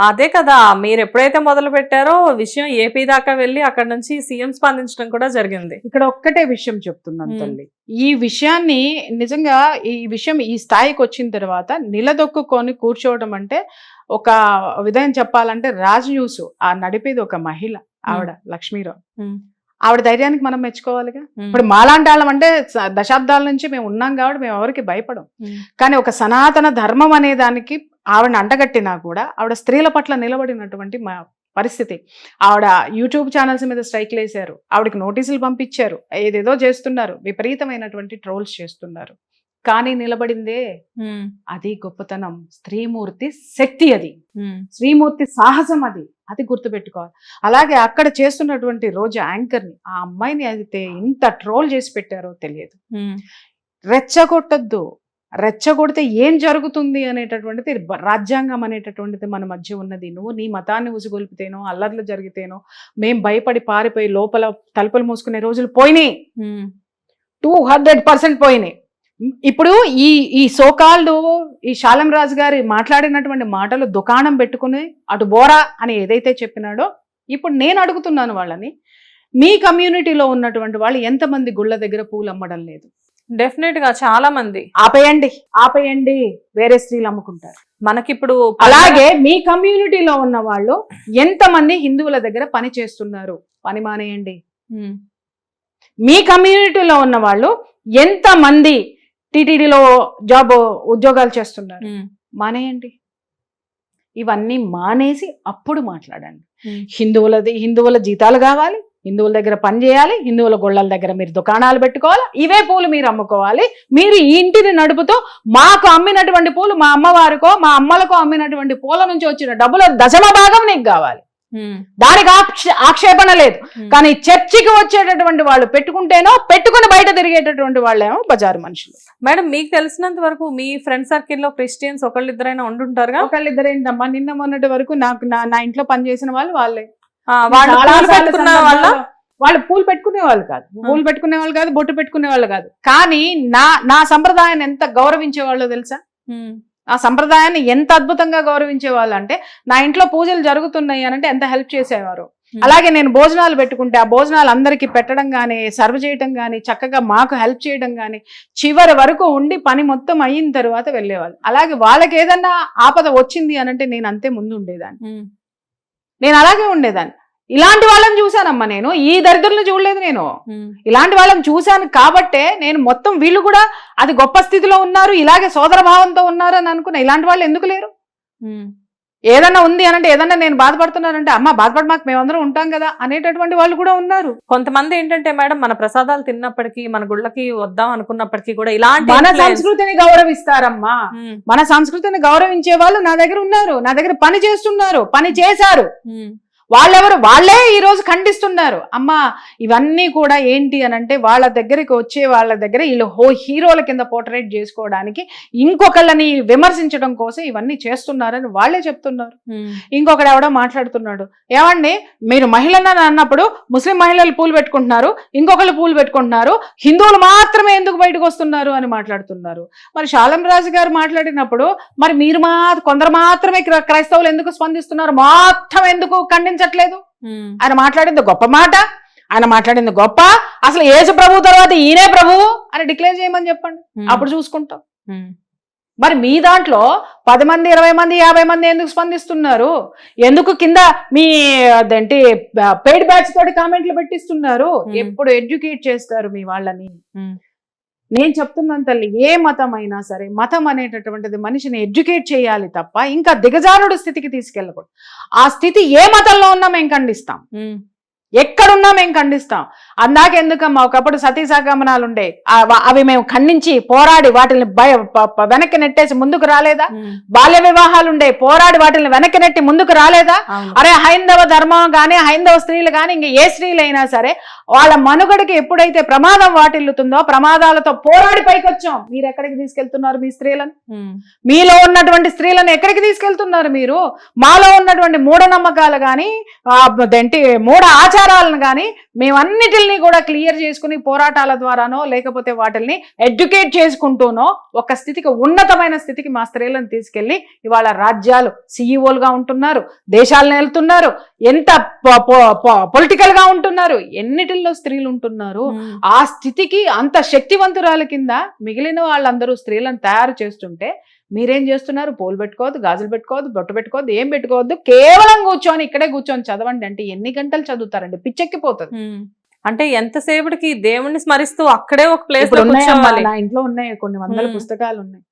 అదే కదా మీరు ఎప్పుడైతే మొదలు పెట్టారో విషయం ఏపీ దాకా వెళ్ళి అక్కడ నుంచి సీఎం స్పందించడం కూడా జరిగింది ఇక్కడ ఒక్కటే విషయం చెప్తున్నాను. తల్లి ఈ విషయాన్ని నిజంగా ఈ విషయం ఈ స్థాయికి వచ్చిన తర్వాత నిలదొక్కుకొని కూర్చోవడం అంటే ఒక విధంగా చెప్పాలంటే రాజ్ న్యూస్ ఆ నడిపేది ఒక మహిళ ఆవిడ లక్ష్మీరావు. ఆవిడ ధైర్యానికి మనం మెచ్చుకోవాలిగా? ఇప్పుడు మాలాంటి వాళ్ళం అంటే దశాబ్దాల నుంచి మేము ఉన్నాం కాబట్టి మేము ఎవరికి భయపడం. కానీ ఒక సనాతన ధర్మం అనే దానికి ఆవిడని అంటగట్టినా కూడా ఆవిడ స్త్రీల పట్ల నిలబడినటువంటి మా పరిస్థితి. ఆవిడ యూట్యూబ్ ఛానల్స్ మీద స్ట్రైక్లు వేశారు ఆవిడకి నోటీసులు పంపించారు. ఏదేదో చేస్తున్నారు. విపరీతమైనటువంటి ట్రోల్స్ చేస్తున్నారు. కానీ నిలబడిందే అది గొప్పతనం. స్త్రీమూర్తి శక్తి అది. శ్రీమూర్తి సాహసం అది. అది గుర్తుపెట్టుకోవాలి. అలాగే అక్కడ చేస్తున్నటువంటి రోజు యాంకర్ని ఆ అమ్మాయిని అయితే ఇంత ట్రోల్ చేసి పెట్టారో తెలియదు. రెచ్చగొట్టద్దు. రెచ్చగొడితే ఏం జరుగుతుంది అనేటటువంటిది రాజ్యాంగం అనేటటువంటిది మన మధ్య ఉన్నది. నువ్వు నీ మతాన్ని ఉసిగొల్పితేనో అల్లర్లు జరిగితేనో మేం భయపడి పారిపోయి లోపల తలుపులు మూసుకునే రోజులు పోయినాయి. టూ హండ్రెడ్ పర్సెంట్ పోయినాయి. ఇప్పుడు ఈ ఈ సోకాల్డ్ ఈ శాలం రాజు గారి మాట్లాడినటువంటి మాటలు దుకాణం పెట్టుకుని అటు బోరా అని ఏదైతే చెప్పినాడో ఇప్పుడు నేను అడుగుతున్నాను వాళ్ళని మీ కమ్యూనిటీలో ఉన్నటువంటి వాళ్ళు ఎంతమంది గుళ్ళ దగ్గర పూలు అమ్మడం లేదు? డెఫినెట్గా చాలా మంది ఆపేయండి ఆపేయండి వేరే స్త్రీలు అమ్ముకుంటారు. మనకిప్పుడు అలాగే మీ కమ్యూనిటీలో ఉన్న వాళ్ళు ఎంతమంది హిందువుల దగ్గర పని చేస్తున్నారు? పని మానేయండి. మీ కమ్యూనిటీలో ఉన్న వాళ్ళు ఎంతమంది టీటీడీలో జాబ్ ఉద్యోగాలు చేస్తున్నారు. మానేయండి. ఇవన్నీ మానేసి అప్పుడు మాట్లాడండి. హిందువులది హిందువుల జీతాలు కావాలి హిందువుల దగ్గర పని చేయాలి హిందువుల గొళ్ళల దగ్గర మీరు దుకాణాలు పెట్టుకోవాలి ఇవే పూలు మీరు అమ్ముకోవాలి. మీరు ఈ ఇంటిని నడుపుతూ మాకు అమ్మినటువంటి పూలు మా అమ్మవారికో మా అమ్మలకో అమ్మినటువంటి పూల నుంచి వచ్చిన డబ్బుల దశమ భాగం నీకు కావాలి. దానికి ఆక్ష- ఆక్షేపణ లేదు. కానీ చర్చికి వచ్చేటటువంటి వాళ్ళు పెట్టుకుంటేనో పెట్టుకుని బయట తిరిగేటటువంటి వాళ్ళేమో బజారు మనుషులు. మేడం మీకు తెలిసినంత వరకు మీ ఫ్రెండ్ సర్కిల్లో క్రిస్టియన్స్ ఒకళ్ళిద్దరైనా ఉండుంటారుగా? ఒకళ్ళిద్దరేంటమ్మా నిన్న మొన్నటి వరకు నాకు నా ఇంట్లో పనిచేసిన వాళ్ళు వాళ్ళే. వాళ్ళు వాళ్ళ? పూలు పెట్టుకునే వాళ్ళు కాదు. పూలు పెట్టుకునే వాళ్ళు కాదు బొట్టు పెట్టుకునే వాళ్ళు కాదు. కానీ నా నా సంప్రదాయాన్ని ఎంత గౌరవించే వాళ్ళో తెలుసా? ఆ సంప్రదాయాన్ని ఎంత అద్భుతంగా గౌరవించే వాళ్ళు అంటే నా ఇంట్లో పూజలు జరుగుతున్నాయి అని అంటే ఎంత హెల్ప్ చేసేవారు. అలాగే నేను భోజనాలు పెట్టుకుంటే ఆ భోజనాలు అందరికీ పెట్టడం కానీ సర్వ్ చేయడం కానీ చక్కగా మాకు హెల్ప్ చేయడం కానీ చివరి వరకు ఉండి పని మొత్తం అయిన తర్వాత వెళ్ళేవాళ్ళు. అలాగే వాళ్ళకి ఏదన్నా ఆపద వచ్చింది అని అంటే నేను అంతే ముందు ఉండేదాన్ని. నేను అలాగే ఉండేదాన్ని. ఇలాంటి వాళ్ళని చూశానమ్మా నేను. ఈ దరిద్రులను చూడలేదు నేను. ఇలాంటి వాళ్ళని చూశాను కాబట్టే నేను మొత్తం వీళ్ళు కూడా అది గొప్ప స్థితిలో ఉన్నారు ఇలాగే సోదర భావంతో ఉన్నారు అని అనుకున్నా. ఇలాంటి వాళ్ళు ఎందుకు లేరు? ఏదన్నా ఉంది అనంటే ఏదన్నా నేను బాధపడుతున్నానంటే అమ్మ బాధపడి మాకు మేమందరం ఉంటాం కదా అనేటటువంటి వాళ్ళు కూడా ఉన్నారు. కొంతమంది ఏంటంటే మేడం మన ప్రసాదాలు తిన్నప్పటికీ మన గుళ్ళకి వద్దాం అనుకున్నప్పటికీ కూడా ఇలాంటి మన సంస్కృతిని గౌరవిస్తారమ్మా. మన సంస్కృతిని గౌరవించే వాళ్ళు నా దగ్గర ఉన్నారు. నా దగ్గర పని చేస్తున్నారు పని చేశారు. వాళ్ళెవరు? వాళ్ళే ఈ రోజు ఖండిస్తున్నారు. అమ్మా ఇవన్నీ కూడా ఏంటి అని అంటే వాళ్ళ దగ్గరికి వచ్చే వాళ్ళ దగ్గర వీళ్ళు హో హీరోల కింద పోర్ట్రేట్ చేసుకోవడానికి ఇంకొకళ్ళని విమర్శించడం కోసం ఇవన్నీ చేస్తున్నారని వాళ్ళే చెప్తున్నారు. ఇంకొకడు ఎవడో మాట్లాడుతున్నాడు. ఏమండి? మీరు మహిళనని అన్నప్పుడు ముస్లిం మహిళలు పూలు పెట్టుకుంటున్నారు ఇంకొకళ్ళు పూలు పెట్టుకుంటున్నారు హిందువులు మాత్రమే ఎందుకు బయటకు వస్తున్నారు అని మాట్లాడుతున్నారు. మరి శాలం రాజు గారు మాట్లాడినప్పుడు మరి మీరు మా కొందరు మాత్రమే క్ర- క్రైస్తవులు ఎందుకు స్పందిస్తున్నారు? మొత్తం ఎందుకు ఖండించట్లేదు ఉమ్, ఆయన మాట్లాడింది గొప్ప మాట. ఆయన మాట్లాడింది గొప్ప. అసలు యేసు ప్రభు తర్వాత ఈయనే ప్రభువు అని డిక్లేర్ చేయమని చెప్పండి. అప్పుడు చూసుకుంటాం. మరి మీ దాంట్లో పది మంది ఇరవై మంది యాభై మంది ఎందుకు స్పందిస్తున్నారు? ఎందుకు కింద మీ అదేంటి పెయిడ్ బ్యాచ్ తోటి కామెంట్లు పెట్టిస్తున్నారు. ఎప్పుడు ఎడ్యుకేట్ చేస్తారు మీ వాళ్ళని. నేను చెప్తున్నాను తల్లి ఏ మతం అయినా సరే మతం అనేటటువంటిది మనిషిని ఎడ్యుకేట్ చేయాలి తప్ప ఇంకా దిగజారుడు స్థితికి తీసుకెళ్ళకూడదు. ఆ స్థితి ఏ మతంలో ఉన్నా మేము ఖండిస్తాం. ఎక్కడున్నా మేము ఖండిస్తాం. అందాక ఎందుకమ్మా ఒకప్పుడు సతీ సగమనాలు ఉండే అవి మేము ఖండించి పోరాడి వాటిని వెనక్కి నెట్టేసి ముందుకు రాలేదా? బాల్య వివాహాలు ఉండే పోరాడి వాటిని వెనక్కి నెట్టి ముందుకు రాలేదా? అరే హైందవ ధర్మం కానీ హైందవ స్త్రీలు కానీ ఇంక ఏ స్త్రీలైనా సరే వాళ్ళ మనుగడకి ఎప్పుడైతే ప్రమాదం వాటిల్లుతుందో ప్రమాదాలతో పోరాడి పైకొచ్చాం. మీరు ఎక్కడికి తీసుకెళ్తున్నారు మీ స్త్రీలను? మీలో ఉన్నటువంటి స్త్రీలను ఎక్కడికి తీసుకెళ్తున్నారు మీరు? మాలో ఉన్నటువంటి మూఢనమ్మకాలు కానీ అదేంటి మూఢ ఆచారాలను కానీ మేమన్నిటిని కూడా క్లియర్ చేసుకుని పోరాటాల ద్వారానో లేకపోతే వాటిల్ని ఎడ్యుకేట్ చేసుకుంటూనో ఒక స్థితికి ఉన్నతమైన స్థితికి మా స్త్రీలను తీసుకెళ్ళి ఇవాళ రాజ్యాలు సీఈఓలుగా ఉంటున్నారు దేశాలను వెళ్తున్నారు ఎంత పొలిటికల్గా ఉంటున్నారు ఎన్నిటిల్లో స్త్రీలు ఉంటున్నారు ఆ స్థితికి అంత శక్తివంతురాల కింద మిగిలిన వాళ్ళందరూ స్త్రీలను తయారు చేస్తుంటే మీరేం చేస్తున్నారు? పూలు పెట్టుకోవద్దు గాజులు పెట్టుకోవద్దు బొట్టు పెట్టుకోవద్దు ఏం పెట్టుకోవద్దు కేవలం కూర్చొని ఇక్కడే కూర్చొని చదవండి అంటే ఎన్ని గంటలు చదువుతారండి? పిచ్చెక్కిపోతుంది. అంటే ఎంతసేపటికి దేవుణ్ణి స్మరిస్తూ అక్కడే ఒక ప్లేస్ నా ఇంట్లో ఉన్నాయి కొన్ని వందల. పుస్తకాలు ఉన్నాయి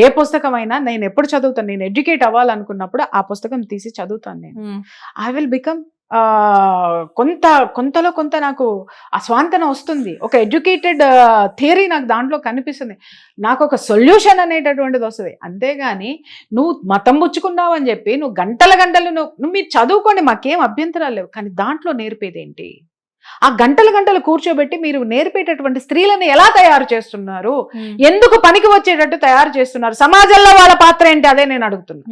ఏ పుస్తకమైనా నేను ఎప్పుడు చదువుతాను నేను ఎడ్యుకేట్ అవ్వాలనుకున్నప్పుడు ఆ పుస్తకం తీసి చదువుతాను నేను. ఐ విల్ బికమ్ కొంత కొంతలో కొంత నాకు ఆ స్వాంతన వస్తుంది. ఒక ఎడ్యుకేటెడ్ థియరీ నాకు దాంట్లో కనిపిస్తుంది. నాకు ఒక సొల్యూషన్ అనేటటువంటిది వస్తుంది. అంతేగాని నువ్వు మతం పుచ్చుకున్నావు అని చెప్పి నువ్వు గంటల గంటలు నువ్వు మీరు చదువుకోండి మాకేం అభ్యంతరాలు లేవు. కానీ దాంట్లో నేర్పేదేంటి? ఆ గంటలు గంటలు కూర్చోబెట్టి మీరు నేర్పేటటువంటి స్త్రీలను ఎలా తయారు చేస్తున్నారు? ఎందుకు పనికి వచ్చేటట్టు తయారు చేస్తున్నారు? సమాజంలో వాళ్ళ పాత్ర ఏంటి? అదే నేను అడుగుతున్నా.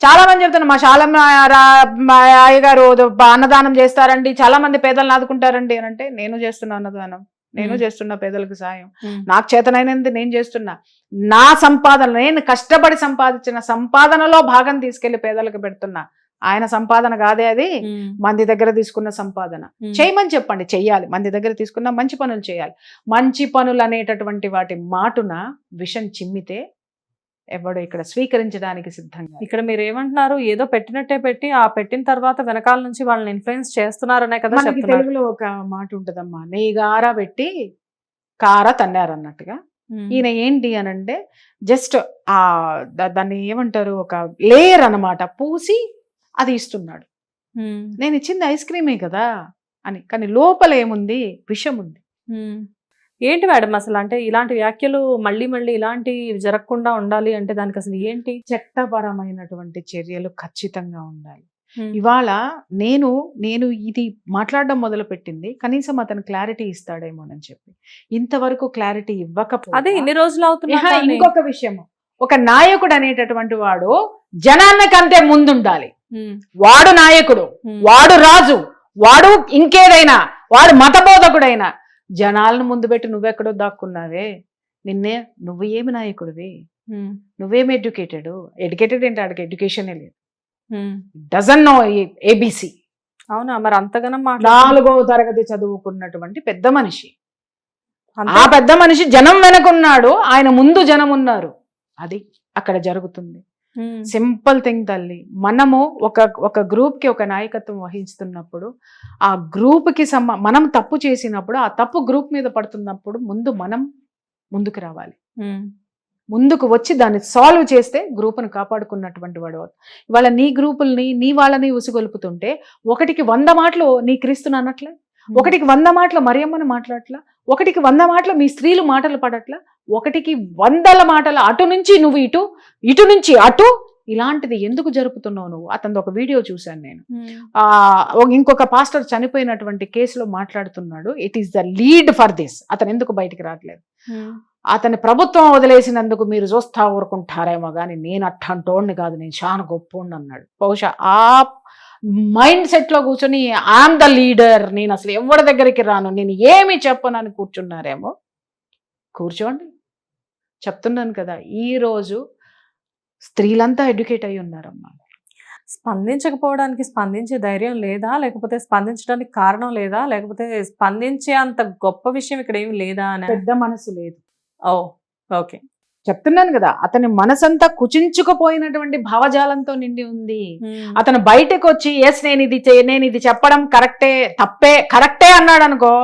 చాలా మంది చెప్తున్నారు మా శాలమ్మ రా- మా అయ్యగారు బ- అన్నదానం చేస్తారండి చాలా మంది పేదలను ఆదుకుంటారండి అని అంటే నేను చేస్తున్నా అన్నదానం నేను. చేస్తున్నా పేదలకు సాయం నాకు చేతనైనది నేను చేస్తున్నా. నా సంపాదన నేను కష్టపడి సంపాదించిన సంపాదనలో భాగం తీసుకెళ్ళి పేదలకు పెడుతున్నా. ఆయన సంపాదన కాదే అది మంది దగ్గర తీసుకున్న సంపాదన. చేయమని చెప్పండి చెయ్యాలి. మంది దగ్గర తీసుకున్న మంచి పనులు చేయాలి. మంచి పనులు అనేటటువంటి వాటి మాటున విషం చిమ్మితే ఎవడు ఇక్కడ స్వీకరించడానికి సిద్ధంగా. ఇక్కడ మీరు ఏమంటున్నారు? ఏదో పెట్టినట్టే పెట్టి ఆ పెట్టిన తర్వాత వెనకాల నుంచి వాళ్ళని ఇన్ఫ్లుయెన్స్ చేస్తున్నారనే కదా తెలుగులో ఒక మాట ఉంటదమ్మా నెయ్యిగార పెట్టి కార తన్నారన్నట్టుగా. ఈయన ఏంటి అని అంటే జస్ట్ ఆ దాన్ని ఏమంటారు? ఒక లేయర్ అన్నమాట పూసి అది ఇస్తున్నాడు. నేను ఇచ్చింది ఐస్ క్రీమే కదా అని. కానీ లోపల ఏముంది? విషం ఉంది. ఏంటి మేడం అసలు? అంటే ఇలాంటి వ్యాఖ్యలు మళ్ళీ మళ్ళీ ఇలాంటి జరగకుండా ఉండాలి అంటే దానికి అసలు ఏంటి? చట్టపరమైనటువంటి చర్యలు ఖచ్చితంగా ఉండాలి. ఇవాళ నేను నేను ఇది మాట్లాడడం మొదలు పెట్టింది కనీసం అతను క్లారిటీ ఇస్తాడేమోనని చెప్పి. ఇంతవరకు క్లారిటీ అదే ఇవ్వకపోతే ఇన్ని రోజులు అవుతున్నా. ఇంకొక విషయం ఒక నాయకుడు అనేటటువంటి వాడు జనాన్నకంటే ముందుండాలి. వాడు నాయకుడు వాడు రాజు వాడు ఇంకేదైనా వాడు మతబోధకుడైనా జనాలను ముందు పెట్టి నువ్వెక్కడో దాక్కున్నావే. నిన్నే నువ్వు ఏమి నాయకుడివి? నువ్వేమి ఎడ్యుకేటెడ్? ఎడ్యుకేటెడ్ ఏంటి ఆడికి? ఎడ్యుకేషనే లేదు. డజన్ నో ఏబిసి అవునా? మరి అంతగానం మాట్లాడు నాలుగో తరగతి చదువుకున్నటువంటి పెద్ద మనిషి. ఆ పెద్ద మనిషి జనం వెనకున్నాడు. ఆయన ముందు జనం ఉన్నారు. అది అక్కడ జరుగుతుంది. సింపుల్ థింగ్ తల్లి మనము ఒక ఒక గ్రూప్కి ఒక నాయకత్వం వహిస్తున్నప్పుడు ఆ గ్రూప్కి సంబ మనం తప్పు చేసినప్పుడు ఆ తప్పు గ్రూప్ మీద పడుతున్నప్పుడు ముందు మనం ముందుకు రావాలి ఉమ్, ముందుకు వచ్చి దాన్ని సాల్వ్ చేస్తే గ్రూపును కాపాడుకున్నటువంటి వాడు. ఇవాళ నీ గ్రూపుల్ని నీ వాళ్ళని ఉసిగొలుపుతుంటే ఒకటికి వంద మాటలు నీ క్రీస్తుని అనట్లే ఉమ్. ఒకటికి వంద మాటలు మరియమ్మని మాట్లాడట్లా? ఒకటికి వంద మాటలు మీ స్త్రీలు మాటలు పడట్లా? ఒకటికి వందల మాటల అటు నుంచి నువ్వు ఇటు ఇటు నుంచి అటు? ఇలాంటిది ఎందుకు జరుపుతున్నావు నువ్వు? అతను ఒక వీడియో చూశాను నేను. ఆ ఇంకొక పాస్టర్ చనిపోయినటువంటి కేసులో మాట్లాడుతున్నాడు. It is the lead for this అతను ఎందుకు బయటికి రావట్లేదు? అతని ప్రభుత్వం వదిలేసినందుకు మీరు చూస్తా ఊరుకుంటారేమో కానీ నేను అట్టంటోడిని కాదు. నేను చాలా గొప్పోడిని అన్నాడు. బహుశా ఆ మైండ్ సెట్లో కూర్చొని ఐఎమ్ ద లీడర్ నేను అసలు ఎవరి దగ్గరికి రాను? నేను ఏమి చెప్పనని కూర్చున్నారేమో? కూర్చోండి. చెప్తున్నాను కదా ఈ రోజు స్త్రీలంతా ఎడ్యుకేట్ అయి ఉన్నారమ్మా. స్పందించకపోవడానికి స్పందించే ధైర్యం లేదా? లేకపోతే స్పందించడానికి కారణం లేదా? లేకపోతే స్పందించే అంత గొప్ప విషయం ఇక్కడ ఏమి లేదా అని? పెద్ద మనసు లేదు. Oh okay. చెప్తున్నాను కదా అతని మనసంతా కుచించుకుపోయినటువంటి భావజాలంతో నిండి ఉంది. ఉమ్, అతను బయటకు వచ్చి ఎస్ నేను ఇది నేను ఇది చెప్పడం కరెక్టే తప్పే కరెక్టే అన్నాడు అనుకో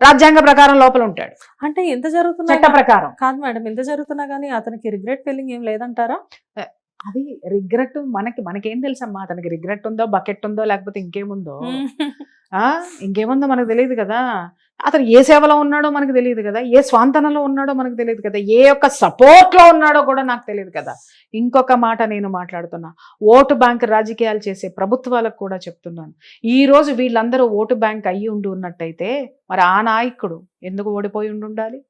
రాజ్యాంగ ప్రకారం లోపల ఉంటాడు. అంటే ఎంత జరుగుతున్నా చట్ట ప్రకారం. కాదు మేడం ఎంత జరుగుతున్నా కానీ అతనికి రిగ్రెట్ ఫీలింగ్ ఏం లేదంటారా? అది రిగ్రెట్ మనకి మనకేం తెలుసమ్మా అతనికి రిగ్రెట్ ఉందో బకెట్ ఉందో లేకపోతే ఇంకేముందో? ఆ ఇంకేముందో మనకు తెలియదు కదా. అతను ఏ సేవలో ఉన్నాడో మనకు తెలియదు కదా ఏ స్వాంతనలో ఉన్నాడో మనకు తెలియదు కదా ఏ యొక్క సపోర్ట్లో ఉన్నాడో కూడా నాకు తెలియదు కదా. ఇంకొక మాట నేను మాట్లాడుతున్నా. ఓటు బ్యాంక్ రాజకీయాలు చేసే ప్రభుత్వాలకు కూడా చెప్తున్నాను. ఈరోజు వీళ్ళందరూ ఓటు బ్యాంక్ అయ్యి ఉండి ఉన్నట్టయితే మరి ఆ నాయకుడు ఎందుకు ఓడిపోయి ఉండి ఉండాలి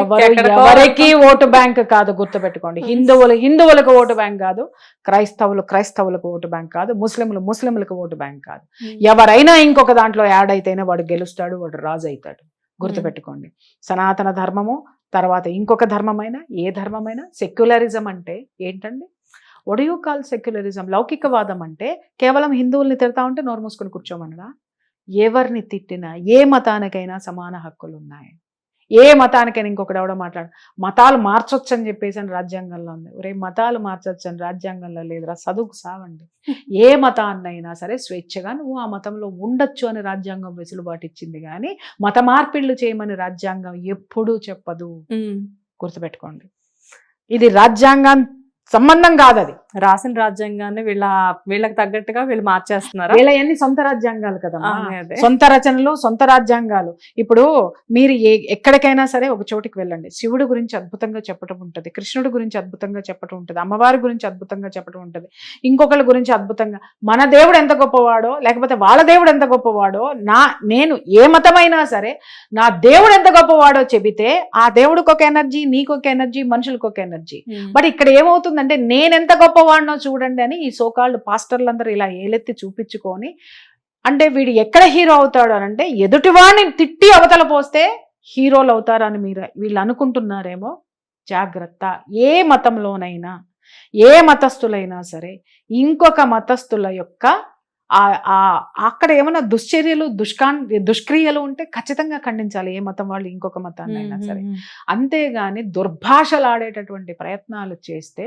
ఎవరికి ఓటు బ్యాంక్ కాదు గుర్తుపెట్టుకోండి. హిందువులు హిందువులకు ఓటు బ్యాంక్ కాదు క్రైస్తవులు క్రైస్తవులకు ఓటు బ్యాంక్ కాదు ముస్లింలు ముస్లింలకు ఓటు బ్యాంక్ కాదు. ఎవరైనా ఇంకొక దాంట్లో యాడ్ అయితేనే వాడు గెలుస్తాడు వాడు రాజు అవుతాడు. గుర్తుపెట్టుకోండి. సనాతన ధర్మము తర్వాత ఇంకొక ధర్మమైనా ఏ ధర్మమైనా సెక్యులరిజం అంటే ఏంటండి? ఒడియూ కాల్ సెక్యులరిజం లౌకికవాదం అంటే కేవలం హిందువుల్ని తిడతా ఉంటే నోరు మూసుకొని కూర్చోమనడా? ఎవరిని తిట్టినా ఏ మతానికైనా సమాన హక్కులు ఉన్నాయి ఏ మతానికైనా ఇంకొకటి ఎవడో మాట్లాడు. మతాలు మార్చొచ్చు అని చెప్పేసి అని రాజ్యాంగంలో ఉంది. ఒరే మతాలు మార్చొచ్చు అని రాజ్యాంగంలో లేదురా చదువుకు సావండి. ఏ మతాన్నైనా సరే స్వేచ్ఛగా నువ్వు ఆ మతంలో ఉండొచ్చు అని రాజ్యాంగం వెసులుబాటు ఇచ్చింది కానీ మత మార్పిళ్ళు చేయమని రాజ్యాంగం ఎప్పుడూ చెప్పదు. గుర్తుపెట్టుకోండి. ఇది రాజ్యాంగం సంబంధం కాదు అది రాసిన రాజ్యాంగాన్ని వీళ్ళ వీళ్ళకి తగ్గట్టుగా వీళ్ళు మార్చేస్తున్నారా? వీళ్ళ ఎన్ని సొంత రాజ్యాంగాలు కదా. సొంత రచనలు సొంత రాజ్యాంగాలు. ఇప్పుడు మీరు ఏ ఎక్కడికైనా సరే ఒక చోటికి వెళ్ళండి. శివుడు గురించి అద్భుతంగా చెప్పడం ఉంటుంది కృష్ణుడి గురించి అద్భుతంగా చెప్పడం ఉంటుంది అమ్మవారి గురించి అద్భుతంగా చెప్పడం ఉంటుంది ఇంకొకరి గురించి అద్భుతంగా. మన దేవుడు ఎంత గొప్పవాడో లేకపోతే వాళ్ళ దేవుడు ఎంత గొప్పవాడో నా నేను ఏ మతమైనా సరే నా దేవుడు ఎంత గొప్పవాడో చెబితే ఆ దేవుడికి ఒక ఎనర్జీ నీకు ఒక ఎనర్జీ మనుషులకు ఒక ఎనర్జీ. బట్ ఇక్కడ ఏమవుతుందంటే నేనెంత గొప్పవాడినో చూడండి అని ఈ సోకాళ్ళు పాస్టర్లందరూ ఇలా ఏలెత్తి చూపించుకొని అంటే వీడు ఎక్కడ హీరో అవుతాడు అని అంటే ఎదుటివాడిని తిట్టి అవతల పోస్తే హీరోలు అవుతారని మీరు వీళ్ళు అనుకుంటున్నారేమో? జాగ్రత్త. ఏ మతంలోనైనా ఏ మతస్థులైనా సరే ఇంకొక మతస్థుల యొక్క ఆ- ఆ- అక్కడ ఏమైనా దుశ్చర్యలు దుష్కాన్ దుష్క్రియలు ఉంటే ఖచ్చితంగా ఖండించాలి. ఏ మతం వాళ్ళు ఇంకొక మతాన్ని అయినా సరే అంతేగాని దుర్భాషలాడేటటువంటి ప్రయత్నాలు చేస్తే